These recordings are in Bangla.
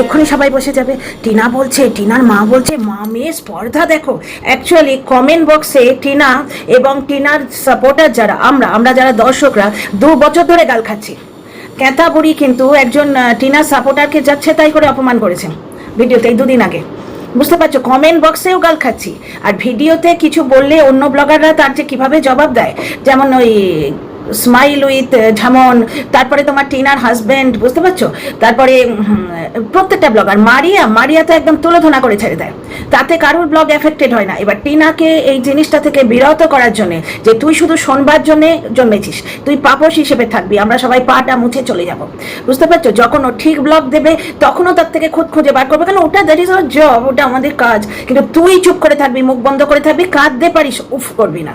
এক্ষুনি সবাই বসে যাবে। টিনা বলছে, টিনার মা বলছে, মা, মেয়ে, স্পর্ধা দেখো। অ্যাকচুয়ালি কমেন্ট বক্সে টিনা এবং টিনার সাপোর্টার যারা, আমরা আমরা যারা দর্শকরা, দু বছর ধরে গাল খাচ্ছি। ক্যাতা বুড়ি কিন্তু একজন টিনার সাপোর্টারকে যাচ্ছে, তাই করে অপমান করেছেন ভিডিওতে এই দুদিন আগে। বুঝতে পারছ? কমেন্ট বক্সেও গাল খাচ্ছি। আর ভিডিওতে কিছু বললে অন্য ব্লগাররা তার যে কীভাবে জবাব দেয়, যেমন ওই স্মাইল উইথ ঝামন তারপরে তোমার টিনার হাজব্যান্ড বুঝতে পারছ? তারপরে প্রত্যেকটা ব্লগার মারিয়া মারিয়া তো একদম তুলোধনা করে ছেড়ে দেয়। তাতে কারোর ব্লগ এফেক্টেড হয় না। এবার টিনাকে এই জিনিসটা থেকে বিরত করার জন্য যে তুই শুধু শোনবার জন্য জন্মেছিস, তুই পাপস হিসেবে থাকবি, আমরা সবাই পাটা মুছে চলে যাব। বুঝতে পারছ? যখন ও ঠিক ব্লগ দেবে, তখনও তার থেকে খুদ খুঁজে বার করবে। কারণ ওটা দ্যাট ইজ আওয়ার জব ওটা আমাদের কাজ। কিন্তু তুই চুপ করে থাকবি, মুখ বন্ধ করে থাকবি, কাঁদতে পারিস, উফ, করবি না।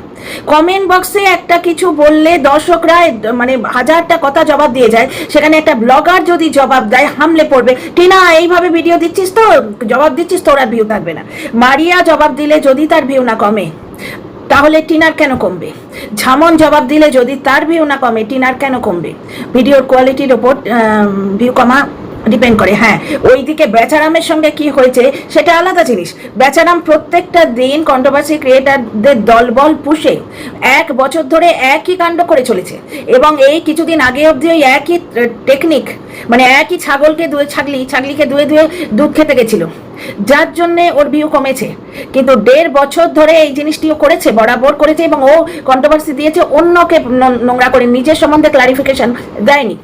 কমেন্ট বক্সে একটা কিছু বললে দর্শকরা মানে হাজারটা কথা জবাব দিয়ে যায়। সেখানে একটা ব্লগার যদি জবাব দেয়, হামলে পড়বে। টিনা, এইভাবে ভিডিও দিচ্ছিস তো? জবাব দিচ্ছিস তো ওরা ভিউ থাকবে না। মারিয়া জবাব দিলে যদি তার ভিউ না কমে, তাহলে টিনার কেন কমবে? ঝামন জবাব দিলে যদি তার ভিউ না কমে, টিনার কেন কমবে? ভিডিওর কোয়ালিটির ওপর ভিউ কমা ডিপেন্ড করে হ্যাঁ। ওইদিকে বেচারামের সঙ্গে কি হয়েছে, সেটা আলাদা জিনিস। বেচারাম প্রত্যেকটা দিন কন্ট্রোভার্সি ক্রিয়েটারদের দলবল পুষে এক বছর ধরে একই কাণ্ড করে চলেছে। এবং এই কিছুদিন আগে অবধি ওই একই টেকনিক মানে একই ছাগলকে দুয়ে ছাগলি, ছাগলিকে দুয়ে দুয়ে দুধ খেতে গেছিল। যার জন্য ওর ভিউ কমেছে। কিন্তু দেড় বছর ধরে এই জিনিসটিও করেছে, বরাবর করেছে এবং ও কন্ট্রোভার্সি দিয়েছে, অন্যকে নোংরা করে, নিজের সম্বন্ধে ক্লারিফিকেশন দেয়নি।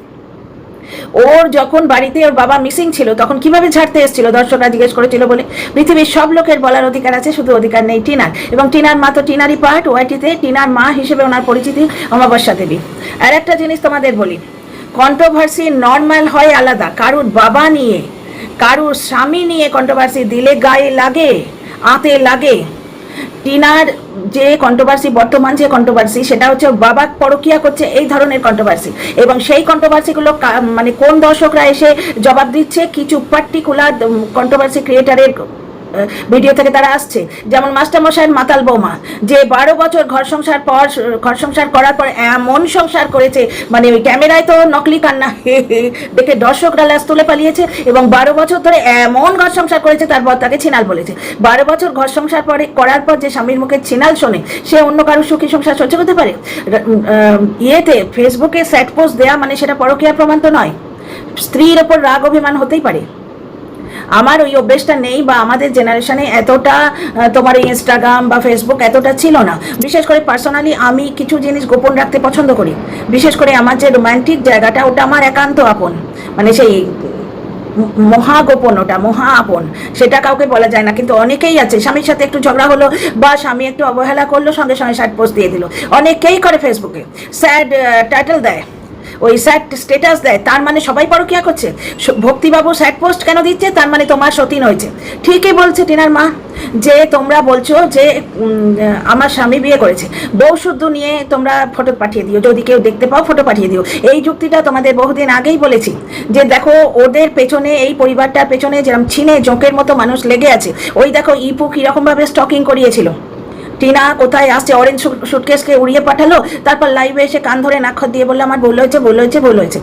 ওর যখন বাড়িতে ওর বাবা মিসিং ছিল, তখন কীভাবে ছাড়তে এসেছিল? দর্শকরা জিজ্ঞেস করেছিল বলে, পৃথিবীর সব লোকের বলার অধিকার আছে, শুধু অধিকার নেই টিনার। এবং টিনার মা তো টিনারই পার্ট ওয়াইটিতে টিনার মা হিসেবে ওনার পরিচিতি অমাবস্যা দেবী। আর একটা জিনিস তোমাদের বলি কন্ট্রোভার্সি নর্মাল হয় আলাদা, কারুর বাবা নিয়ে, কারুর স্বামী নিয়ে কন্ট্রোভার্সি দিলে গায়ে লাগে, আতে লাগে টিনার যে কন্ট্রোভার্সি বর্তমান যে কন্ট্রোভার্সি সেটা হচ্ছে বাবা পরকিয়া করছে এই ধরনের কন্ট্রোভার্সি এবং সেই কন্ট্রোভার্সিগুলো মানে কোন দর্শকরা এসে জবাব দিচ্ছে? কিছু পার্টিকুলার কন্ট্রোভার্সি ক্রিয়েটারের ভিডিও থেকে তারা আসছে। যেমন মাস্টারমশাইয়ের মাতাল বৌমা, যে বারো বছর ঘর সংসার পর, ঘর সংসার করার পর এমন সংসার করেছে মানে ওই ক্যামেরায় তো নকলি কান্না দেখে দর্শকরা লাশ তুলে পালিয়েছে এবং বারো বছর ধরে এমন ঘর সংসার করেছে তারপর তাকে ছিনাল বলেছে। বারো বছর ঘর সংসার পরে, করার পর যে স্বামীর মুখে ছিনাল শোনে, সে অন্য কারও সুখী সংসার সহ্য করতে পারে? ইয়েতে ফেসবুকে স্যাট পোস্ট দেয়া মানে সেটা পরকীয়া প্রমাণ তো নয়। স্ত্রীর ওপর রাগ অভিমান হতেই পারে। আমার ওই অভ্যেসটা নেই বা আমাদের জেনারেশনে এতটা তোমার ইনস্টাগ্রাম বা ফেসবুক এতটা ছিল না। বিশেষ করে পার্সোনালি আমি কিছু জিনিস গোপন রাখতে পছন্দ করি। বিশেষ করে আমার যে রোম্যান্টিক জায়গাটা, ওটা আমার একান্ত আপন। মানে সেই মহা গোপন ওটা, মহা আপন। সেটা কাউকে বলা যায় না, কিন্তু অনেকেই আছে। স্বামীর সাথে একটু ঝগড়া হলো বা স্বামী একটু অবহেলা করল, সঙ্গে সঙ্গে স্যাড পোস্ট দিয়ে দিল। অনেকেই করে ফেসবুকে স্যাড টাইটেল দেয়। ওই স্যাড স্টেটাস দেয়, তার মানে সবাই পরকিয়া করছে। ভক্তিবাবু স্যাড পোস্ট কেন দিচ্ছে? তার মানে তোমার সতীন হয়েছে। ঠিকই বলছে টিনার মা, যে তোমরা বলছো যে আমার স্বামী বিয়ে করেছে। বউ শুদ্ধ নিয়ে তোমরা ফটো পাঠিয়ে দিও। যদি কেউ দেখতে পাও ফটো পাঠিয়ে দিও। এই যুক্তিটা তোমাদের বহুদিন আগেই বলেছি, যে দেখো ওদের পেছনে, এই পরিবারটার পেছনে যেরকম ছিনে, জোঁকের মতো মানুষ লেগে আছে। ওই দেখো ইপু কীরকমভাবে স্টকিং করিয়েছিল। টিনা কোথায় আসছে? অরেঞ্জ সুটকেসকে উড়িয়ে পাঠালো, তারপর লাইভে এসে কান ধরে নাক্ষর দিয়ে বলল, আমার ভুল হয়েছে ভুল হয়েছে ভুল হয়েছে।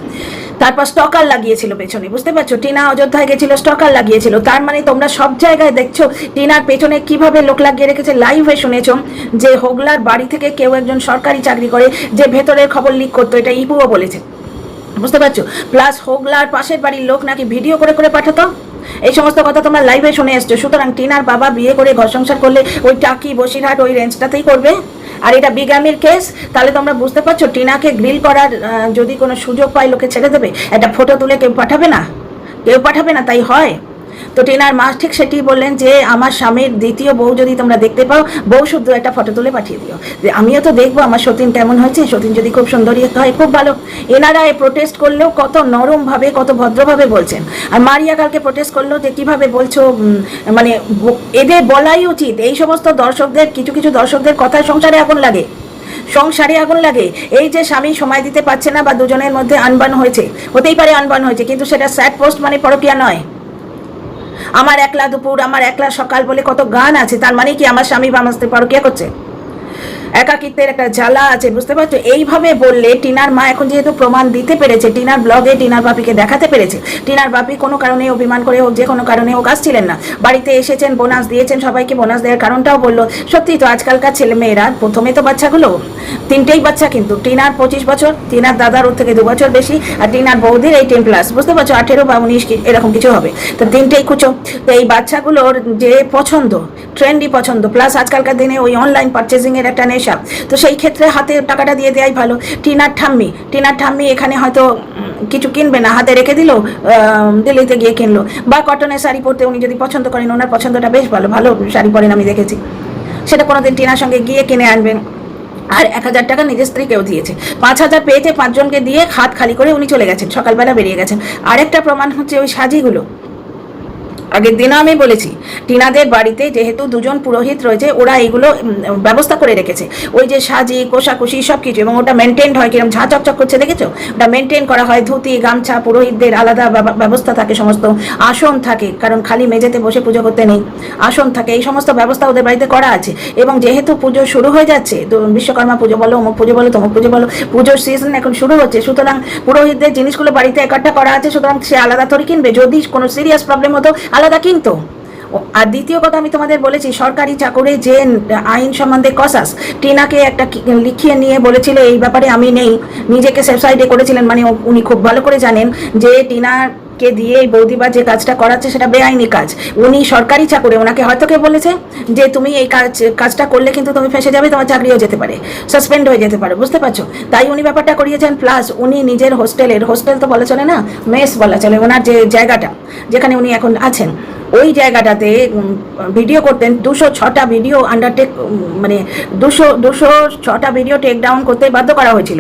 তারপর স্টকার লাগিয়েছিল পেছনে, বুঝতে পারছ? টিনা অযোধ্যায় গেছিল স্টকার লাগিয়েছিল। তার মানে তোমরা সব জায়গায় দেখছ টিনার পেছনে কীভাবে লোক লাগিয়ে রেখেছে। লাইভে শুনেছো যে হোগলার বাড়ি থেকে কেউ একজন সরকারি চাকরি করে, যে ভেতরের খবর লিক করতো, এটা ইপুও বলেছে। বুঝতে পারছ? প্লাস হোগলার পাশের বাড়ির লোক নাকি ভিডিও করে করে পাঠাতো? এই সমস্ত কথা তোমরা লাইভে শুনে এসছো। সুতরাং টিনার বাবা বিয়ে করে ঘর সংসার করলে ওই টাকি, বসিরহাট ওই রেঞ্জটাতেই করবে। আর এটা বিগামির কেস তাহলে তোমরা বুঝতে পারছ, টিনাকে গ্রিল করার যদি কোনো সুযোগ পায়, লোকে ছেড়ে দেবে। একটা ফটো তুলে কেউ পাঠাবে না? কেউ পাঠাবে না? তাই হয়? তো টিনার মা ঠিক সেটি বললেন যে, আমার স্বামীর দ্বিতীয় বউ যদি তোমরা দেখতে পাও, বউ শুদ্ধ একটা ফটো তুলে পাঠিয়ে দিও। যে আমিও তো দেখব, আমার সতীন কেমন হয়েছে, সতীন যদি খুব সুন্দরী হয়, খুব ভালো। এনারা এ প্রোটেস্ট করলেও কত নরমভাবে, কত ভদ্রভাবে বলছেন। আর মারিয়া কালকে প্রোটেস্ট করল যে, কীভাবে বলছো মানে এদের বলাই উচিত। এই সমস্ত দর্শকদের, কিছু কিছু দর্শকদের কথায় সংসারে আগুন লাগে। সংসারে আগুন লাগে। এই যে স্বামী সময় দিতে পারছে না বা দুজনের মধ্যে আনবান হয়েছে, হতেই পারে আনবান হয়েছে, কিন্তু সেটা স্যাড পোস্ট মানে পরকিয়া নয়। আমার একলা দুপুর, আমার একলা সকাল বলে কত গান আছে, তার মানে কি আমার স্বামী বা আমার স্ত্রী পরকিয়া করছে? একাকিত্বের একটা জ্বালা আছে, বুঝতে পারছ? এইভাবে বললে টিনার মা এখন যেহেতু প্রমাণ দিতে পেরেছে, টিনার ব্লগে টিনার বাপিকে দেখাতে পেরেছে, টিনার বাপি কোনো কারণে অভিমান করে হোক, যে কোনো কারণে হোক আসছিলেন না। বাড়িতে এসেছেন, বোনাস দিয়েছেন, সবাইকে বোনাস দেওয়ার কারণটাও বলল। সত্যি তো আজকালকার ছেলে মেয়েরা প্রথমে তো বাচ্চাগুলো, তিনটেই বাচ্চা কিন্তু, টিনার পঁচিশ বছর, টিনার দাদার ওর থেকে দু বছর বেশি, আর টিনার বৌদির এই টেন প্লাস বুঝতে পারছ? আঠেরো বা উনিশ এরকম কিছু হবে। তো তিনটেই কুচো তো এই বাচ্চাগুলোর যে পছন্দ ট্রেন্ডই পছন্দ প্লাস আজকালকার দিনে ওই অনলাইন পারচেজিং এর একটা নেশা তো সেই ক্ষেত্রে হাতে টাকাটা দিয়ে দেওয়াই ভালো। টিনার ঠাম্মি টিনার ঠাম্মি এখানে হয়তো কিছু কিনবে না। হাতে রেখে দিল দিল্লিতে গিয়ে কিনলো। বা কটনের শাড়ি পরতে উনি যদি পছন্দ করেন, ওনার পছন্দটা বেশ ভালো। ভালো শাড়ি পরেন আমি দেখেছি। সেটা কোনোদিন টিনার সঙ্গে গিয়ে কিনে আনবেন আর এক হাজার টাকা নিজের স্ত্রীকেও দিয়েছে। পাঁচ হাজার পেয়েছে পাঁচজনকে দিয়ে হাত খালি করে উনি চলে গেছেন। সকালবেলা বেরিয়ে গেছেন। আরেকটা প্রমাণ হচ্ছে ওই সাজিগুলো। আগের দিনও আমি বলেছি, টিনাদের বাড়িতে যেহেতু দুজন পুরোহিত রয়েছে, ওরা এগুলো ব্যবস্থা করে রেখেছে। ওই যে সাজি, কোষাকুষি সব কিছু এবং ওটা মেনটেন হয় কীরকম ঝাঁ চকচক করছে, দেখেছ? ওটা মেনটেন করা হয়, ধুতি, গামছা, পুরোহিতদের আলাদা ব্যবস্থা থাকে সমস্ত। আসন থাকে, কারণ খালি মেঝেতে বসে পুজো করতে নেই। আসন থাকে, এই সমস্ত ব্যবস্থা ওদের বাড়িতে করা আছে। এবং যেহেতু পুজো শুরু হয়ে যাচ্ছে বিশ্বকর্মা পুজো বলো, অমুক পুজো বলো, তমুক পুজো বলো, পুজোর সিজন এখন শুরু হচ্ছে, সুতরাং পুরোহিতদের জিনিসগুলো বাড়িতে একাট্টা করা আছে, সুতরাং সে আলাদা করে কিনবে। যদি কোনো সিরিয়াস প্রবলেম হতো আলাদা কিন্তু। আর দ্বিতীয় কথা আমি তোমাদের বলেছি, সরকারি চাকরি যে আইন সম্বন্ধে কসাস, টিনাকে একটা লিখিয়ে নিয়ে বলেছিল, এই ব্যাপারে আমি নেই। নিজেকে সেফসাইডে করেছিলেন মানে উনি খুব ভালো করে জানেন যে, টিনার কে দিয়ে এই বৌদিবা যে কাজটা করাচ্ছে সেটা বেআইনি কাজ। উনি সরকারি চাকরি, ওনাকে হয়তো কে বলেছে যে তুমি এই কাজ, কাজটা করলে কিন্তু তুমি ফেঁসে যাবে, তোমার চাকরিও যেতে পারে সাসপেন্ড হয়ে যেতে পারে, বুঝতে পারছ? তাই উনি ব্যাপারটা করিয়েছেন প্লাস উনি নিজের হোস্টেলের হোস্টেল তো বলা চলে না, মেস বলা চলে, ওনার যে জায়গাটা, যেখানে উনি এখন আছেন। ওই জায়গাটাতে ভিডিও করতেন। দুশো ছটা ভিডিও আন্ডারটেক মানে দুশো দুশো ছটা ভিডিও টেক ডাউন করতে বাধ্য করা হয়েছিল।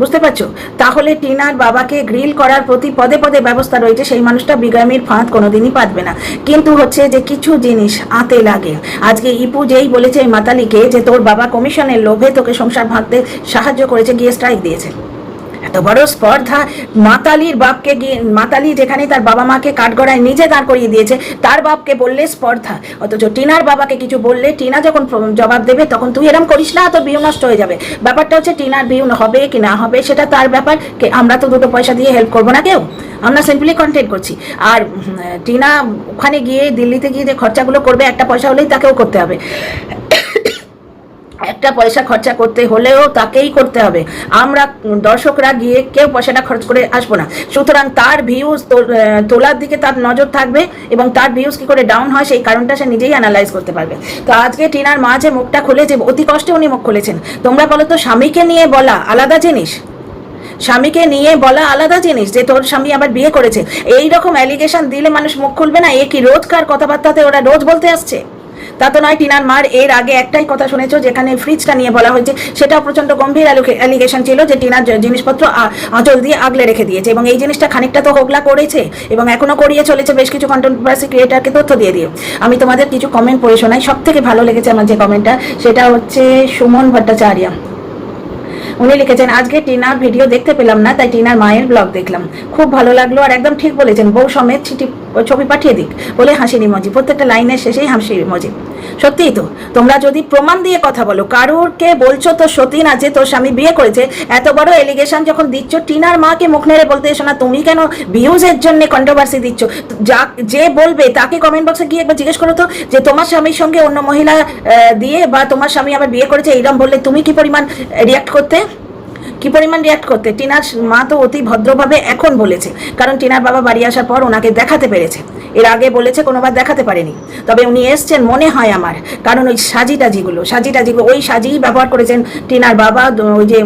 বুঝতে পারছ? তাহলে টিনার বাবাকে গ্রিল করার প্রতি পদে পদে ব্যবস্থা রয়েছে, সেই মানুষটা বিগামির ফাঁদ কোনোদিনই পাতবে না। কিন্তু হচ্ছে যে কিছু জিনিস আতে লাগে। আজকে ইপু যেই বলেছে মাতালিকে যে তোর বাবা কমিশনের লোভে তোকে সংসার ভাঙতে সাহায্য করেছে, গিয়ে স্ট্রাইক দিয়েছে। এত বড় স্পর্ধা। মাতালির বাপকে গিয়ে মাতালি যেখানে তার বাবা মাকে কাঠগড়ায় নিজে দাঁড় করিয়ে দিয়েছে, তার বাপকে বললে স্পর্ধা। অথচ টিনার বাবাকে কিছু বললে টিনা যখন জবাব দেবে, তখন তুই এরম করিস না, তোর বিয়ে নষ্ট হয়ে যাবে। ব্যাপারটা হচ্ছে টিনার বিয়ে হবে কি না হবে, সেটা তার ব্যাপার। কে আমরা তো দুটো পয়সা দিয়ে হেল্প করব না কেউ? আমরা সিম্পলি কন্টেন্ট করছি। আর টিনা ওখানে গিয়ে দিল্লিতে গিয়ে যে খরচাগুলো করবে, একটা পয়সা হলেই তাকেও করতে হবে। একটা পয়সা খরচা করতে হলেও তাকেই করতে হবে। আমরা দর্শকরা গিয়ে কেউ পয়সাটা খরচ করে আসব না। সুতরাং তার ভিউজ তোলার দিকে তার নজর থাকবে এবং তার ভিউজ কি করে ডাউন হয় সেই কারণটা সে নিজেই অ্যানালাইজ করতে পারবে। তো আজকে টিনার মা যে মুখটা খুলেছে, অতি কষ্টে উনি মুখ খুলেছেন। তোমরা বলো তো, স্বামীকে নিয়ে বলা আলাদা জিনিস? স্বামীকে নিয়ে বলা আলাদা জিনিস যে তোর স্বামী আবার বিয়ে করেছে? এই রকম অ্যালিগেশন দিলে মানুষ মুখ খুলবে না, এ কি রোজকার কথাবার্তাতে ওরা রোজ বলতে আসছে? তা তো নয়, টিনার মার, এর আগে একটাই কথা শুনেছো, যেখানে ফ্রিজটা নিয়ে বলা হয়েছে সেটা প্রচণ্ড গম্ভীর অ্যালিগেশন ছিল যে টিনার জিনিসপত্র আঁচল দিয়ে আগলে রেখে দিয়েছে। এবং এই জিনিসটা খানিকটা তো হোগলা করেছে, এবং এখনও করিয়ে চলেছে বেশ কিছু কন্ট্রোভার্সি ক্রিয়েটারকে তথ্য দিয়ে দিয়ে। আমি তোমাদের কিছু কমেন্ট পড়ে শোনাই সব থেকে ভালো লেগেছে আমার যে কমেন্টটা সেটা হচ্ছে সুমন ভট্টাচার্য। উনি লিখেছেন, আজকে টিনার ভিডিও দেখতে পেলাম না, তাই টিনার মায়ের ব্লগ দেখলাম। খুব ভালো লাগল আর একদম ঠিক বলেছেন, বউ সমেত চিঠি, ছবি পাঠিয়ে দিক বলে হাসির ইমোজি প্রত্যেকটা লাইনের শেষেই হাসির ইমোজি সত্যিই তো, তোমরা যদি প্রমাণ দিয়ে কথা বলো কারুরকে বলছো তো সতীন আছে, তোর স্বামী বিয়ে করেছে, এত বড় এলিগেশন যখন দিচ্ছ, টিনার মাকে মুখ নেড়ে বলতে এসো না, তুমি কেন ভিউজের জন্য কন্ট্রোভার্সি দিচ্ছ? যা, যে বলবে তাকে কমেন্ট বক্সে গিয়ে একবার জিজ্ঞেস করো তো, যে তোমার স্বামীর সঙ্গে অন্য মহিলা দিয়ে বা তোমার স্বামী আবার বিয়ে করেছে এইরকম বললে তুমি কি পরিমাণ রিয়াক্ট করতে? কি পরিমাণ রিয়াক্ট করতে? টিনার মা তো অতি ভদ্রভাবে এখন বলেছে, কারণ টিনার বাবা বাড়ি আসার পর ওনাকে দেখাতে পেরেছে। এর আগে বলেছে কোনোবার দেখাতে পারেনি। তবে উনি এসছেন মনে হয় আমার, কারণ ওই সাজি টাজিগুলো সাজি টাজিগুলো ওই সাজিই ব্যবহার করেছেন টিনার বাবা ওই যে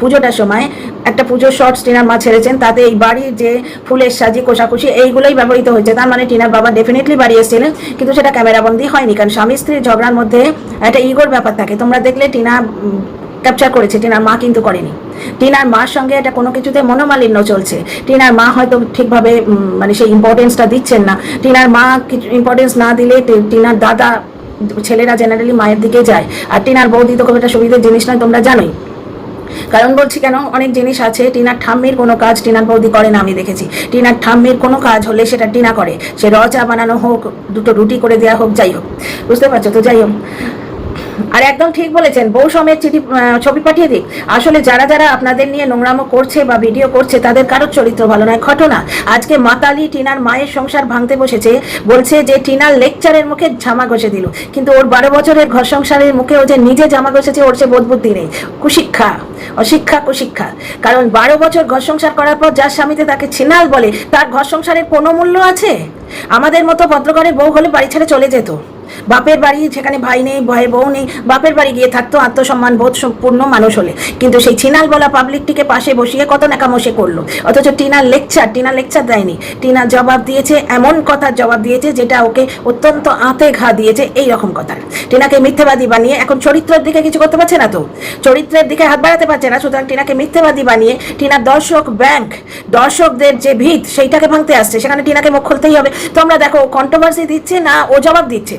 পুজোটার সময়। একটা পুজোর শর্টস টিনার মা ছেড়েছেন, তাতে এই বাড়ির যে ফুলের সাজি, কোষাকুষি, এইগুলোই ব্যবহৃত হয়েছে। তার মানে টিনার বাবা ডেফিনেটলি বাড়ি এসেছিলেন, কিন্তু সেটা ক্যামেরাবন্দি হয়নি, কারণ স্বামী স্ত্রীর ঝগড়ার মধ্যে একটা ইগোর ব্যাপার থাকে। তোমরা দেখলে টিনা ক্যাপচার করেছে, টিনার মা কিন্তু করেনি। টিনার মার সঙ্গে এটা কোনো কিছুতে মনোমালিন্য চলছে। টিনার মা হয়তো ঠিকভাবে মানে সেই ইম্পর্টেন্সটা দিচ্ছেন না। টিনার মা ইম্পর্টেন্স না দিলে টিনার দাদা, ছেলেরা জেনারেলি মায়ের দিকে যায়। আর টিনার বৌদি তো খুব একটা সুবিধার জিনিস নয়, তোমরা জানোই। কারণ বলছি কেন, অনেক জিনিস আছে, টিনার ঠাম্মির কোনো কাজ টিনার বৌদি করে না, আমি দেখেছি। টিনার ঠাম্মির কোনো কাজ হলে সেটা টিনা করে। সে র চা বানানো হোক, দুটো রুটি করে দেওয়া হোক, যাই হোক। বুঝতে পারছ তো? যাই হোক। আর একদম ঠিক বলেছেন, বউ সমেত চিঠি ছবি পাঠিয়ে দিক। আসলে যারা যারা আপনাদের নিয়ে নোংরামো করছে বা ভিডিও করছে, তাদের কারোর চরিত্র ভালো নয়, ঘটনা। আজকে মাতালি টিনার মায়ের সংসার ভাঙতে বসেছে, বলছে যে টিনার লেকচারের মুখে জামা ঘষে দিল। কিন্তু ওর বারো বছরের ঘর সংসারের মুখে ও যে নিজে জামা ঘষেছে, ওর সে বোধ বুদ্ধি নেই। কুশিক্ষা, অশিক্ষা, কুশিক্ষা। কারণ বারো বছর ঘর সংসার করার পর যার স্বামীতে তাকে ছিনাল বলে, তার ঘর সংসারের কোনো মূল্য আছে? আমাদের মতো ভদ্রঘরের বউ হলে বাড়ি ছেড়ে চলে যেত। বাপের বাড়ি সেখানে ভাই নেই ভয়ে বউ নেই, বাপের বাড়ি গিয়ে থাকতো আত্মসম্মান বোধ সম্পূর্ণ মানুষ হলে। কিন্তু সেই ছিনাল বলা পাবলিকটিকে পাশে বসিয়ে কত নাকামশে করল। অথচ টিনার লেকচার টিনা লেকচার দেয়নি। টিনা জবাব দিয়েছে, এমন কথার জবাব দিয়েছে যেটা ওকে অত্যন্ত আঁতে ঘা দিয়েছে এই রকম কথার। টিনাকে মিথ্যেবাদী বানিয়ে এখন চরিত্রের দিকে কিছু করতে পারছে না তো? চরিত্রের দিকে হাত বাড়াতে পারছে না, সুতরাং টিনাকে মিথ্যেবাদী বানিয়ে টিনার দর্শক ব্যাংক দর্শকদের যে ভিত, সেইটাকে ভাঙতে আসছে। সেখানে টিনাকে মুখ খুলতেই হবে। তোমরা দেখো কন্ট্রোভার্সি দিচ্ছে না, ও জবাব দিচ্ছে।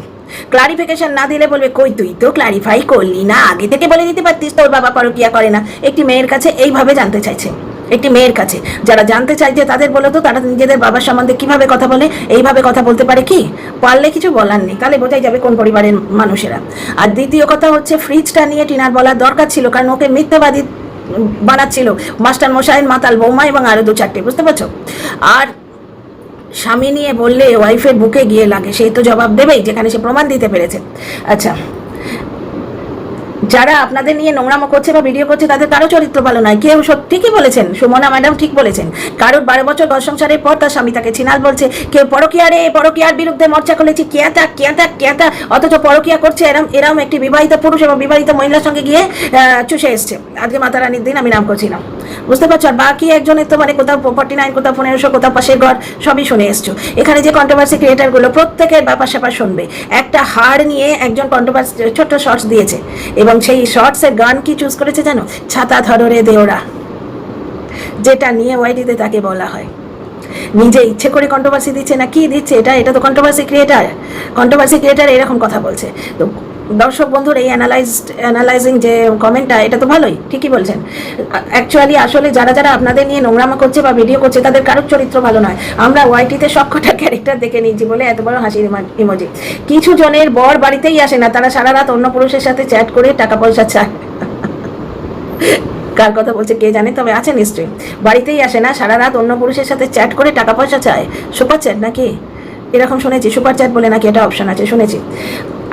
ক্লারিফিকেশন না দিলে বলবে, কই তুই তো ক্লারিফাই করলি না। আগে থেকে বলে দিতে পারতিস, তোর বাবা পরকিয়া করে না। একটি মেয়ের কাছে এইভাবে জানতে চাইছে। একটি মেয়ের কাছে। যারা জানতে চাইছে তাদের বলে তো, তারা নিজেদের বাবার সম্বন্ধে কীভাবে কথা বলে, এইভাবে কথা বলতে পারে কি? পারলে কিছু বলার নেই, তাহলে বোঝাই যাবে কোন পরিবারের মানুষেরা। আর দ্বিতীয় কথা হচ্ছে ফ্রিজটা নিয়ে টিনার বলার দরকার ছিল, কারণ ওকে মিথ্যাবাদী বানাচ্ছিল। মাস্টার মশাইন মাতাল বৌমা এবং আরও দু চারটে বুঝতে পারছ? আর স্বামী নিয়ে বললে ওয়াইফের বুকে গিয়ে লাগে, সেই তো জবাব দেবেই, যেখানে সে প্রমাণ দিতে পেরেছে। আচ্ছা যারা আপনাদের নিয়ে নোংরামো করছে বা ভিডিও করছে, তাদের কারও চরিত্র ভালো নয়। কেউ ঠিকই বলেছেন, সুমনা ম্যাডাম ঠিক বলেছেন। কারোর বারো বছর ঘর সংসারের পর তার স্বামী তাকে ছিনাল বলছে। কেউ পরকিয়ারে পরকিয়ার বিরুদ্ধে মর্চা করেছে কেয়াতা কেয়াতা কেয়াতা। অথচ পরকিয়া করছে এরম এরম একটি বিবাহিত পুরুষ এবং বিবাহিত মহিলার সঙ্গে গিয়ে চুষে এসছে। আজকে মাতা রানীর দিন আমি নাম করছিলাম। বুঝতে পারছ? আর বাকি একজনের তো মানে কোথাও ফর্টি নাইন কোথাও পনেরোশো, কোথাও পাশের ঘর, সবই শুনে এসছো। এখানে যে কন্ট্রোভার্সি ক্রিয়েটারগুলো প্রত্যেকের ব্যাপার স্যাপার শুনবে। একটা হাড় নিয়ে একজন কন্ট্রোভার্সি ছোট্ট শর্টস দিয়েছে। এবং সেই শর্টসের গান কি চুজ করেছে জানো? ছাতা ধরো রে দেওরা। যেটা নিয়ে ওয়াইডিতে তাকে বলা হয়। নিজে ইচ্ছে করে কন্ট্রোভার্সি দিচ্ছে না, কি দিচ্ছে এটা? এটা তো কন্ট্রোভার্সি ক্রিয়েটার কন্ট্রোভার্সি ক্রিয়েটার এরকম কথা বলছে। তো দর্শক বন্ধুর এই অ্যানালাইজ অ্যানালাইজিং যে কমেন্টটা এটা তো ভালোই, ঠিকই বলছেন। অ্যাকচুয়ালি আসলে যারা যারা আপনাদের নিয়ে নোংরামা করছে বা ভিডিও করছে, তাদের কারোর চরিত্র ভালো নয়। আমরা ওয়াইটিতে সবকটা ক্যারেক্টার দেখে নিয়েছি বলে এত বড় হাসির ইমোজি কিছু জনের বর বাড়িতেই আসে না, তারা সারা রাত অন্য পুরুষের সাথে চ্যাট করে টাকা পয়সা চায়। কার কথা বলছে কে জানে, তবে আছে নিশ্চয়ই। বাড়িতেই আসে না, সারা রাত অন্য পুরুষের সাথে চ্যাট করে টাকা পয়সা চায়। সুপার চ্যাট নাকি? এরকম শুনেছি, সুপার চ্যাট বলে নাকি এটা অপশন আছে, শুনেছি।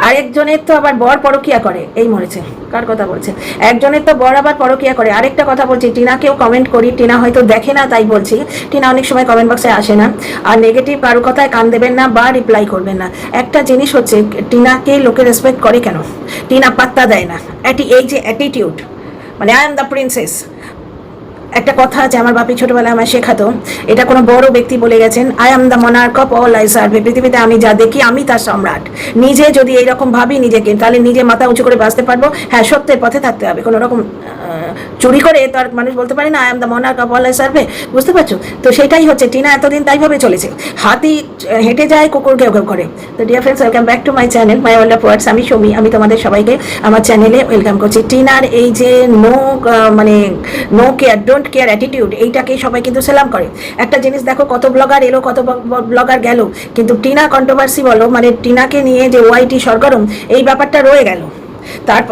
আরেকজনের তো আবার বর পরকিয়া করে, এই মরেছে, কার কথা বলছে একজনের তো বর আবার পরকিয়া করে, আরেকটা কথা বলছি, টিনাকেও কমেন্ট করি, টিনা হয়তো দেখে না তাই বলছি, টিনা অনেক সময় কমেন্ট বক্সে আসে না, আর নেগেটিভ কারও কথায় কান দেবেন না বা রিপ্লাই করবেন না। একটা জিনিস হচ্ছে, টিনাকে লোকে রেসপেক্ট করে কেন? টিনা পাত্তা দেয় না, এটি এই যে অ্যাটিটিউড মানে আই এম দ্য প্রিন্সেস একটা কথা আছে আমার বাপি ছোটবেলায় আমার শেখাতো, এটা কোনো বড় ব্যক্তি বলে গেছেন I am the monarch of all I survey পৃথিবীতে আমি যা দেখি, আমি তার সম্রাট। নিজে যদি এইরকম ভাবি নিজেকে, তাহলে নিজে মাথা উঁচু করে বাঁচতে পারব। হ্যাঁ সত্যের পথে থাকতে হবে। কোনো রকম চুরি করে তো আর মানুষ বলতে পারে না I am the monarch of all I survey বুঝতে পারছ? তো সেটাই হচ্ছে, টিনা এতদিন তাইভাবে চলেছে। হাতি হেঁটে যায়, কুকুর কেউ কেউ করে। তো dear friends welcome back to my channel my world of words আমি সৌমি, আমি তোমাদের সবাইকে আমার চ্যানেলে ওয়েলকাম করছি। টিনার এই যে নো মানে no care don't care attitude এইটাকে সবাই কিন্তু সেলাম করে। একটা জিনিস দেখো, কত ব্লগার এলো, কত ব্লগার গেল, কিন্তু টিনা কন্ট্রোভার্সি বলো মানে টিনাকে নিয়ে যে ওয়াইটি সরগরম, এই ব্যাপারটা রয়ে গেল। তার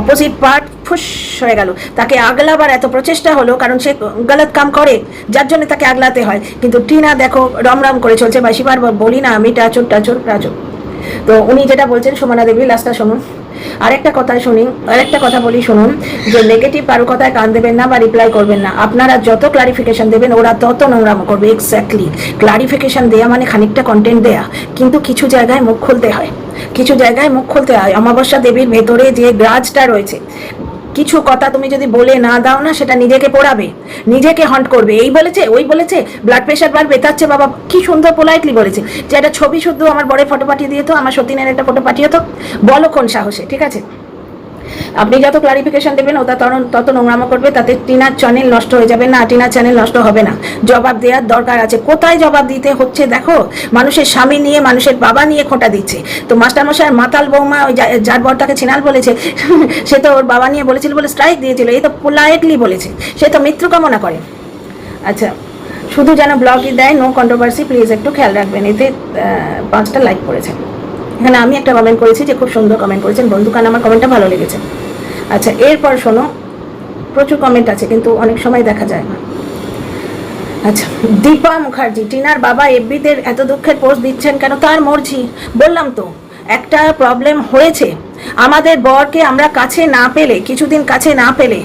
অপোজিট পার্ট ফুস হয়ে গেল। তাকে আগলাবার এত প্রচেষ্টা হলো, কারণ সে গলত কাম করে, যার জন্য তাকে আগলাতে হয়। কিন্তু টিনা দেখো, রমরম করে চলছে বাসিবার বলি না, আমি টাচুর টাচুর টাচুর তো উনি যেটা বলছেন, সুমনা দেবী লাস্টটা শুনুন। আরেকটা কথা শুনি, আরেকটা কথা বলি শুনুন, যে নেগেটিভ কারও কথায় কান দেবেন না বা রিপ্লাই করবেন না। আপনারা যত ক্লারিফিকেশন দেবেন, ওরা তত নোংরাম করবে এক্স্যাক্টলি ক্লারিফিকেশন দেয়া মানে খানিকটা কন্টেন্ট দেয়া, কিন্তু কিছু জায়গায় মুখ খুলতে হয়। কিছু জায়গায় মুখ খুলতে হয়। অমাবস্যা দেবীর ভেতরে যে গ্রাজটা রয়েছে কিছু কথা তুমি যদি বলে না দাও না, সেটা নিজেকে পড়াবে, নিজেকে হন্ট করবে। এই বলেছে, ওই বলেছে ব্লাড প্রেশার বাড়বে তাচ্ছে বাবা, কি সুন্দর পোলাইটলি বলেছে। যে একটা ছবি শুদ্ধ আমার বড় ফটো পাঠিয়ে দিয়ে তো আমার সতীনের একটা ফটো পাঠিয়ে তো বলো কোন সাহসে, ঠিক আছে? আপনি যত ক্লারিফিকেশন দেবেন, ওটা তত নোংরামা করবে, তাতে টিনার চ্যানেল নষ্ট হয়ে যাবে না, টিনার চ্যানেল নষ্ট হবে না। জবাব দেওয়ার দরকার আছে। কোথায় জবাব দিতে হচ্ছে দেখো? মানুষের স্বামী নিয়ে, মানুষের বাবা নিয়ে খোঁটা দিচ্ছে। তো মাস্টারমশাই মাতাল বৌমা ওই যার বরটাকে ছিনাল বলেছে, সে তো ওর বাবা নিয়ে বলেছিল বলে স্ট্রাইক দিয়েছিল এই তো পোলাইটলি বলেছে। সে তো মৃত্যু কামনা করে। আচ্ছা শুধু যেন ব্লগই দেয় নো কন্ট্রোভার্সি প্লিজ একটু খেয়াল রাখবেন। এতে পাঁচটা লাইক করেছে এখানে আমি একটা কমেন্ট করেছি যে খুব সুন্দর কমেন্ট করেছেন। বন্ধুকান আমার কমেন্টটা ভালো লেগেছে। আচ্ছা এরপর শোনো, প্রচুর কমেন্ট আছে, কিন্তু অনেক সময় দেখা যায় না। আচ্ছা দীপা মুখার্জি, টিনার বাবা এফবিদের এত দুঃখের পোস্ট দিচ্ছেন কেন? তার মর্জি। বললাম তো, একটা প্রবলেম হয়েছে। আমাদের বরকে আমরা কাছে না পেলে, কিছুদিন কাছে না পেলে,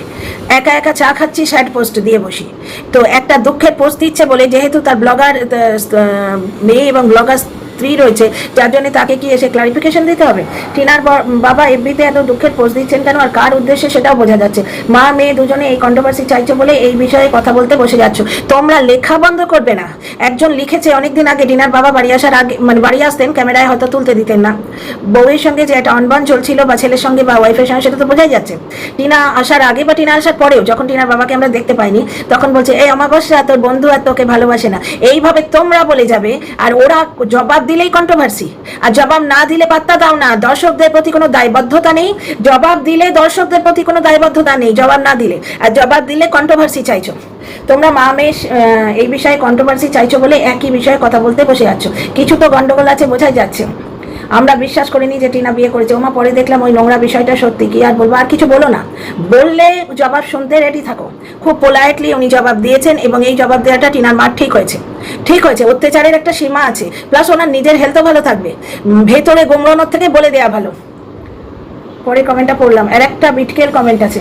একা একা চা খাচ্ছি স্যাড পোস্ট দিয়ে বসি। তো একটা দুঃখের পোস্ট দিচ্ছে বলে, যেহেতু তার ব্লগার মেয়ে এবং ব্লগার স্ত্রী রয়েছে। যার জন্য তাকে কি এসে ক্লারিফিকেশন দিতে হবে? টিনার বাবা এফবিতে এত দুঃখের পোস্ট দিচ্ছেন কেন? আর কার উদ্দেশ্যে সেটাও বোঝা যাচ্ছে। মা, মেয়ে দুজনে এই কন্ট্রোভার্সি চাইছে বলে এই বিষয়ে কথা বলতে বসে যাচ্ছ। তোমরা লেখা বন্ধ করবে না। একজন লিখেছে অনেকদিন আগে, টিনার বাবা বাড়ি আসার আগে মানে বাড়ি আসতেন, ক্যামেরায় হয়তো তুলতে দিতেন না। বউয়ের সঙ্গে যে একটা অনবান চলছিল বা ছেলের সঙ্গে বা ওয়াইফের সঙ্গে, সেটা তো বোঝাই যাচ্ছে। টিনা আসার আগে বা টিনা আসার পরেও, যখন টিনার বাবাকে আমরা দেখতে পাইনি, তখন বলছে, এই অমাবস্যা, তোর বন্ধু আর তোকে ভালোবাসে না। এইভাবে তোমরা বলে যাবে, আর ওরা জবাব দিলেই কন্ট্রোভার্সি আর জবাব না দিলে পাত্তা দাও না। দর্শকদের প্রতি কোনো দায়বদ্ধতা নেই। জবাব দিলে দর্শকদের প্রতি কোনো দায়বদ্ধতা নেই। জবাব না দিলে। আর জবাব দিলে কন্ট্রোভার্সি চাইছো। তোমরা মা মেশ এই বিষয়ে কন্ট্রোভার্সি চাইছো বলে একই বিষয়ে কথা বলতে বসে যাচ্ছ কিছু তো গন্ডগোল আছে, বোঝাই যাচ্ছে। আমরা বিশ্বাস করিনি যে টিনা বিয়ে করেছে। ওমা পরে দেখলাম ওই নোংরা বিষয়টা সত্যি কি আর বলব, আর কিছু বলো না। বললে জবাব শুনতে রেডি থাকো। খুব পোলাইটলি উনি জবাব দিয়েছেন এবং এই জবাব দেওয়াটা টিনার মার ঠিক হয়েছে। ঠিক হয়েছে, অত্যাচারের একটা সীমা আছে। প্লাস ওনার নিজের হেলথও ভালো থাকবে। ভেতরে গুমরানোর থেকে বলে দেওয়া ভালো। পরে কমেন্টটা পড়লাম। আর একটা বিটকেল কমেন্ট আছে।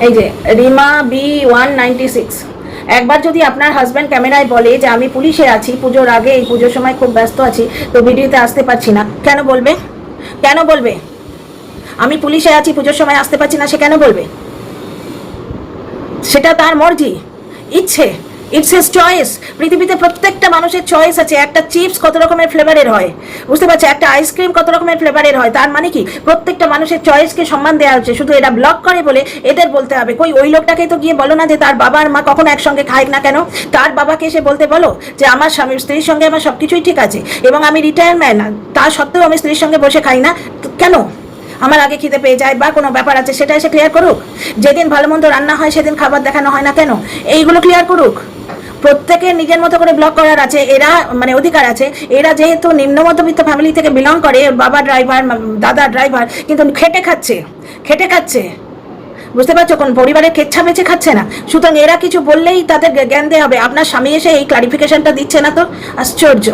এই যে, Rima B one ninety six. একবার যদি আপনার হাজব্যান্ড ক্যামেরায় বলে যে আমি পুলিশে আছি, পুজোর আগে, এই পুজোর সময় খুব ব্যস্ত আছি, তো ভিডিওতে আসতে পারছি না। কেন বলবে? কেন বলবে? আমি পুলিশে আছি, পুজোর সময় আসতে পারছি না, সে কেন বলবে? সেটা তার মর্জি, ইচ্ছে। ইটস এস চয়েস পৃথিবীতে প্রত্যেকটা মানুষের চয়েস আছে। একটা চিপস কত রকমের ফ্লেভারের হয়? বুঝতে পারছ? একটা আইসক্রিম কত রকমের ফ্লেভারের হয়? তার মানে কি? প্রত্যেকটা মানুষের চয়েসকে সম্মান দেওয়া হচ্ছে। শুধু এরা ব্লক করে বলে এদের বলতে হবে। কই, ওই লোকটাকে তো গিয়ে বলো না যে তার বাবা আর মা কখনো একসঙ্গে খায় না কেন? তার বাবাকে এসে বলতে বলো যে আমার স্বামীর স্ত্রীর সঙ্গে আমার সব কিছুই ঠিক আছে এবং আমি রিটায়ারমেন্ট তা সত্ত্বেও আমি স্ত্রীর সঙ্গে বসে খাই না। কেন? আমার আগে খিদে পেয়ে যায় বা কোনো ব্যাপার আছে, সেটা এসে ক্লিয়ার করুক। যেদিন ভালো মন্দ রান্না হয়, সেদিন খাবার দেখানো হয় না কেন? এইগুলো ক্লিয়ার করুক। প্রত্যেকের নিজের মতো করে ব্লক করার আছে, এরা মানে অধিকার আছে। এরা যেহেতু নিম্ন মধ্যবিত্ত ফ্যামিলি থেকে বিলং করে, বাবা ড্রাইভার দাদা ড্রাইভার কিন্তু খেটে খাচ্ছে খেটে খাচ্ছে। বুঝতে পারছ? কোন পরিবারের কেচ্ছা বেছে খাচ্ছে না। সুতরাং এরা কিছু বললেই তাদের জ্ঞান দেওয়া হবে। আপনার স্বামী এসে এই ক্লারিফিকেশনটা দিচ্ছে না তো? আশ্চর্য।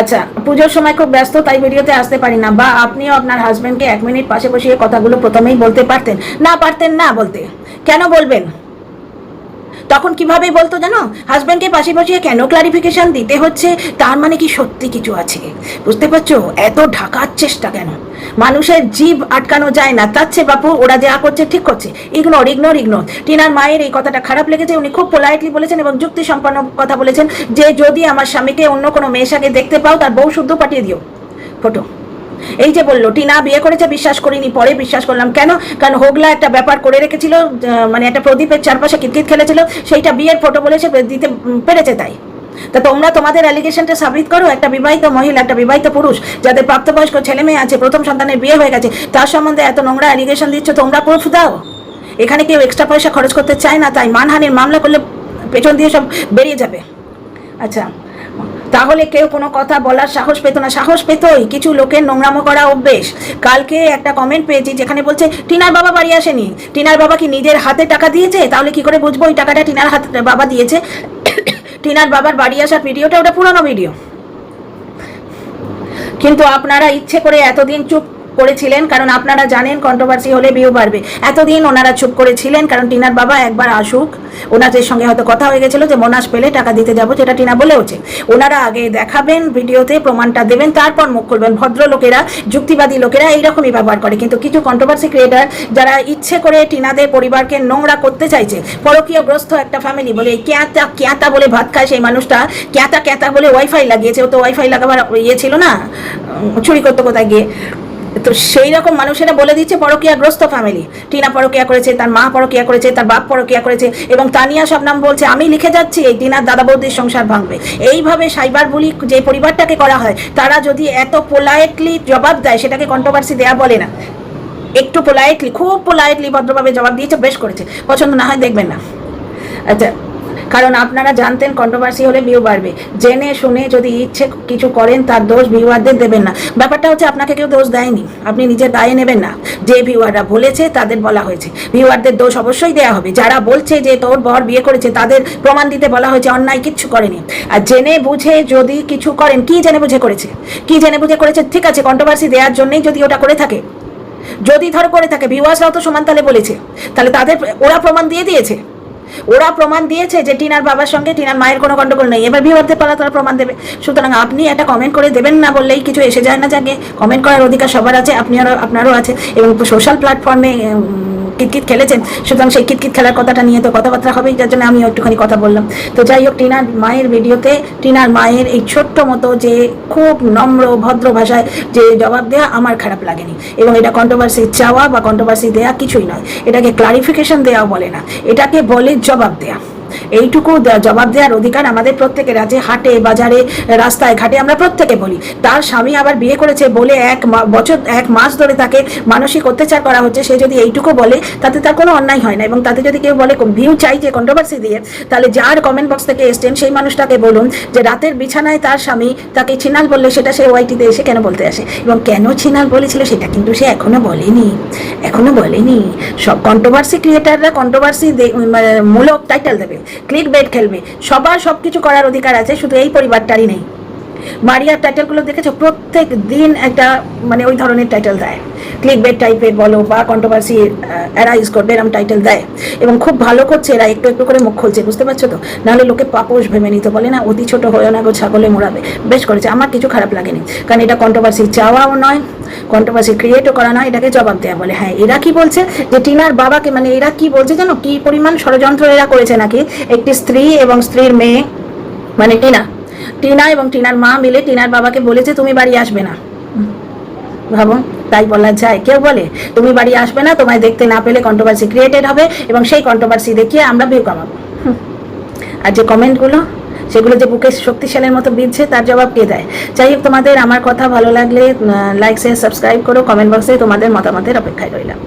আচ্ছা পুজোর সময় খুব ব্যস্ত, তাই ভিডিওতে আসতে পারি না, বা আপনিও আপনার হাজবেন্ডকে এক মিনিট পাশে বসিয়ে কথাগুলো প্রথমেই বলতে পারতেন। না পারতেন না বলতে। কেন বলবেন? তখন কীভাবে বলতো জানো? হাজব্যান্ডকে পাশে বসিয়ে কেন ক্লারিফিকেশন দিতে হচ্ছে? তার মানে কি সত্যি কিছু আছে? বুঝতে পারছ? এত ঢাকার চেষ্টা কেন? মানুষের জীব আটকানো যায় না। তার চেয়ে বাপু, ওরা যা করছে ঠিক করছে। ইগনোর ইগনোর ইগনোর টিনার মায়ের এই কথাটা খারাপ লেগেছে। উনি খুব পোলাইটলি বলেছেন এবং যুক্তি সম্পন্ন কথা বলেছেন যে, যদি আমার স্বামীকে অন্য কোনো মেয়ের সাথে দেখতে পাও, তার বউ শুদ্ধ পাঠিয়ে দিও। ফটো। এই যে বলল, টিনা বিয়ে করেছে, বিশ্বাস করিনি, পরে বিশ্বাস করলাম। কেন? কারণ হোগলা একটা ব্যাপার করে রেখেছিল মানে একটা প্রদীপের চারপাশে কিতকিত খেলেছিল, সেইটা বিয়ের ফটো বলেছে দিতে পেরেছে তাই। তা তোমরা তোমাদের অ্যালিগেশনটা সাবমিট করো, একটা বিবাহিত মহিলা, একটা বিবাহিত পুরুষ, যাদের প্রাপ্তবয়স্ক ছেলে মেয়ে আছে, প্রথম সন্তানের বিয়ে হয়ে গেছে, তার সম্বন্ধে এত নোংরা অ্যালিগেশন দিচ্ছ, তোমরা প্রুফ দাও এখানে কেউ এক্সট্রা পয়সা খরচ করতে চায় না, তাই মানহানির মামলা করলে পেছন দিয়ে সব বেরিয়ে যাবে। আচ্ছা তাহলে কেউ কোনো কথা বলার সাহস পেত না। সাহস পেতই কিছু লোকের নোংরামো করা অভ্যেস। কালকে একটা কমেন্ট পেয়েছি যেখানে বলছে, টিনার বাবা বাড়ি আসেনি। টিনার বাবা কি নিজের হাতে টাকা দিয়েছে? তাহলে কি করে বুঝব? ওই টাকাটা টিনার হাতে বাবা দিয়েছে। টিনার বাবার বাড়ি আসার ভিডিওটা ওটা পুরনো ভিডিও কিন্তু আপনারা ইচ্ছে করে এতদিন চুপ করেছিলেন, কারণ আপনারা জানেন কন্ট্রোভার্সি হলে ভিউ বাড়বে। এতদিন ওনারা চুপ করেছিলেন কারণ টিনার বাবা একবার আসুক, ওনাদের সঙ্গে হয়তো কথা হয়ে গেছিল যে মোনাস পেলে টাকা দিতে যাব, যেটা টিনা বলেওছে ওনারা আগে দেখাবেন, ভিডিওতে প্রমাণটা দেবেন, তারপর মুখ খুলবেন। ভদ্র লোকেরা যুক্তিবাদী লোকেরা এইরকমই ব্যবহার করে। কিন্তু কিছু কন্ট্রোভার্সি ক্রিয়েটার যারা ইচ্ছে করে টিনাদের পরিবারকে নোংরা করতে চাইছে, পরকীয়গ্রস্ত একটা ফ্যামিলি বলে ক্যাঁতা ক্যাঁতা বলে ভাত খায় সেই মানুষটা, ক্যাঁতা ক্যাঁতা বলে ওয়াইফাই লাগিয়েছে। ও তো ওয়াইফাই লাগাবার ইয়ে ছিল না চুরি করতে কোথায় গিয়ে? তো সেই রকম মানুষেরা বলে দিচ্ছে পরকীয়াগ্রস্ত ফ্যামিলি টিনা পরকিয়া করেছে, তার মা পরকিয়া করেছে, তার বাপ পরকিয়া করেছে, এবং তানিয়া সব নাম বলছে, আমি লিখে যাচ্ছি, এই টিনার দাদা বৌদির সংসার ভাঙবে। এইভাবে সাইবার বুলি যে পরিবারটাকে করা হয়, তারা যদি এত পোলাইটলি জবাব দেয়, সেটাকে কন্ট্রোভার্সি দেয়া বলে না। একটু পোলাইটলি খুব পোলাইটলি ভদ্রভাবে জবাব দিয়েছে, বেশ করেছে। পছন্দ না হয় দেখবেন না। আচ্ছা কারণ আপনারা জানতেন কন্ট্রোভার্সি হলে ভিউ বাড়বে। জেনে শুনে যদি ইচ্ছে কিছু করেন, তার দোষ ভিউয়ারদের দেবেন না। ব্যাপারটা হচ্ছে আপনাকে কেউ দোষ দেয়নি। আপনি নিজের দায়ে নেবেন না। যে ভিউয়াররা বলেছে, তাদের বলা হয়েছে। ভিউয়ারদের দোষ অবশ্যই দেওয়া হবে। যারা বলছে যে তোর বর বিয়ে করেছে, তাদের প্রমাণ দিতে বলা হয়েছে, অন্যায় কিচ্ছু করেনি। আর জেনে বুঝে যদি কিছু করেন, কি জেনে বুঝে করেছে? কি জেনে বুঝে করেছে? ঠিক আছে কন্ট্রোভার্সি দেওয়ার জন্যই যদি ওটা করে থাকে। যদি ধরো করে থাকে ভিউয়ার্সরাও তো সমান তালে বলেছে। তাহলে তাদের, ওরা প্রমাণ দিয়ে দিয়েছে। ওরা প্রমাণ দিয়েছে যে টিনার বাবার সঙ্গে টিনার মায়ের কোনো গন্ডগোল নেই। এবার বিয়ে পালা তারা প্রমাণ দেবে। সুতরাং আপনি একটা কমেন্ট করে দেবেন না বললেই কিছু এসে যায় না যাকে কমেন্ট করার অধিকার সবার আছে আপনারও আপনারও আছে। এবং সোশ্যাল প্ল্যাটফর্মে কিতকিত খেলেছেন, সুতরাং সেই কিতকিত খেলার কথাটা নিয়ে তো কথাবার্তা হবে যার জন্য আমি একটুখানি কথা বললাম। তো যাই হোক, টিনার মায়ের ভিডিওতে, টিনার মায়ের এই ছোট্ট মতো যে খুব নম্র, ভদ্র ভাষায় যে জবাব দেওয়া আমার খারাপ লাগেনি। এবং এটা কন্ট্রোভার্সি চাওয়া বা কন্ট্রোভার্সি দেয়া কিছুই নয়। এটাকে ক্লারিফিকেশন দেওয়া বলে না। এটাকে বলে জবাব দেওয়া এইটুকু জবাব দেওয়ার অধিকার আমাদের প্রত্যেকের আছে। হাটে, বাজারে, রাস্তায়, ঘাটে আমরা প্রত্যেকে বলি। তার স্বামী আবার বিয়ে করেছে বলে এক বছর, এক মাস ধরে তাকে মানসিক অত্যাচার করা হচ্ছে। সে যদি এইটুকু বলে, তাতে তার কোনো অন্যায় হয় না এবং তাতে যদি কেউ বলে ভিউ চাই যে কন্ট্রোভার্সি দিয়ে, তাহলে যার কমেন্ট বক্স থেকে এসছেন সেই মানুষটাকে বলুন যে রাতের বিছানায় তার স্বামী তাকে ছিনাল বললে সেটা সে ওয়াইটিতে এসে কেন বলতে আসে? এবং কেন ছিনাল বলেছিল সেটা কিন্তু সে এখনও বলেনি। এখনও বলেনি। সব কন্ট্রোভার্সি ক্রিয়েটাররা কন্ট্রোভার্সি মূলক টাইটেল দেবে। ক্লিক বেট খেলবে। সবার সবকিছু করার অধিকার আছে শুধু এই পরিবারটারই নেই। মারিয়ার টাইটেলগুলো দেখেছ? প্রত্যেক দিন একটা মানে ওই ধরনের টাইটেল দেয়। ক্লিক বেড টাইপের বলো বা কন্ট্রোভার্সি অ্যারাইজ করবে, এরম টাইটেল দেয়। এবং খুব ভালো করছে এরা, একটু একটু করে মুখ খুলছে, বুঝতে পারছ তো? নাহলে লোকে পাপোশ ভেবে নিতে, বলে না, অতি ছোট হয়েও না গো, ছাগলে মোড়াবে। বেশ করেছে, আমার কিছু খারাপ লাগেনি। কারণ এটা কন্ট্রোভার্সি চাওয়াও নয় কন্ট্রোভার্সি ক্রিয়েটও করা নয়, এটাকে জবাব দেওয়া বলে। হ্যাঁ এরা কি বলছে? যে টিনার বাবাকে মানে এরা কি বলছে জানো? কি পরিমাণ ষড়যন্ত্র এরা করেছে নাকি? একটি স্ত্রী এবং স্ত্রীর মেয়ে মানে টিনা। টিনা এবং টিনার মা মিলে টিনার বাবাকে বলেছে, তুমি বাড়ি আসবে না। ভাবো, তাই বলা যায়। কেউ বলে, তুমি বাড়ি আসবে না, তোমায় দেখতে না পেলে কন্ট্রোভার্সি ক্রিয়েটেড হবে এবং সেই কন্ট্রোভার্সি দেখিয়ে আমরা ভিউ কামাবো। আর যে কমেন্টগুলো সেগুলো যে বুকে শক্তিশালের মতো বিঁধছে, তার জবাব কে দেয়? যাই হোক, তোমাদের আমার কথা ভালো লাগলে লাইক শেয়ার সাবস্ক্রাইব করো। কমেন্ট বক্সে তোমাদের মতামতের অপেক্ষায় রইলাম।